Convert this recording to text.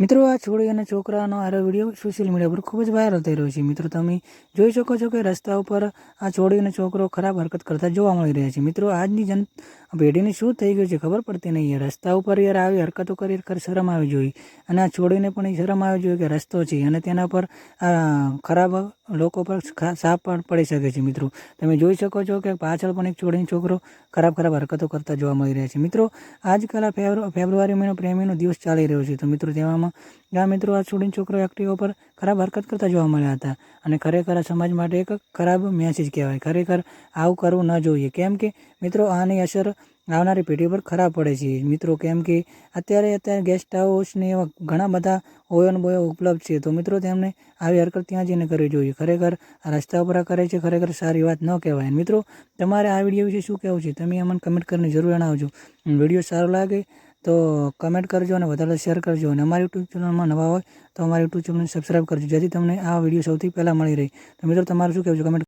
મિત્રો, આ છોડી અને છોકરાનો આરો વીડિયો સોશિયલ મીડિયા પર ખૂબ જ વાયરલ થઈ રહ્યો છે. મિત્રો, તમે જોઈ શકો છો કે રસ્તા ઉપર આ છોડી અને છોકરો ખરાબ હરકત કરતા જોવા મળી રહ્યા છે. મિત્રો, આજની જન પેઢીને શું થઈ ગયું છે ખબર પડતી નહીં. યાર રસ્તા ઉપર યાર આવી હરકતો કરી ખર શરમ આવી જોઈએ અને આ છોડીને પણ એ શરમ આવી જોઈએ કે રસ્તો છે અને તેના પર આ ખરાબ લોકો પર સાપ પણ પડી શકે છે મિત્રો. તમે જોઈ શકો છો કે પાછળ પણ એક છોડીનો છોકરો ખરાબ ખરાબ હરકતો કરતા જોવા મળી રહ્યા છે. મિત્રો, આજકાલ આ ફેબ્રુ, ફેબ્રુઆરી મહિનો પ્રેમીનો દિવસ ચાલી રહ્યો છે. તો મિત્રો, તેવામાં આ મિત્રો આ છોડીને છોકરો એક્ટિવા પર ખરાબ હરકત કરતા જોવા મળ્યા હતા. અને ખરેખર આ સમાજ માટે એક ખરાબ મેસેજ કહેવાય. ખરેખર આવું કરવું ન જોઈએ. કેમ કે મિત્રો, આની અસર આવનારી પેઢી પર ખરાબ પડે છે. મિત્રો, કેમ કે અત્યારે અત્યારે ગેસ્ટ હાઉસને એવા ઘણા બધા ઓયન બોયો ઉપલબ્ધ છે. તો મિત્રો, તેમને આવી હરકત ત્યાં જઈને કરવી જોઈએ. ખરેખર રસ્તા ઉપર કરે છે, ખરેખર સારી વાત ન કહેવાય. મિત્રો, તમારે આ વીડિયો વિશે શું કહેવું છે? તમે અમને કમેન્ટ કરીને જરૂર જણાવજો. વીડિયો સારો લાગે તો કમેન્ટ કરજો અને વધારે શેર કરજો. અને અમારી યુટ્યુબ ચેનલમાં નવા હોય તો અમારી યુટ્યુબ ચેનલને સબસ્ક્રાઈબ કરજો. જેથી તમને આ વીડિયો સૌથી પહેલાં મળી રહે. તો મિત્રો, તમારું શું કહેવું છે? કમેન્ટ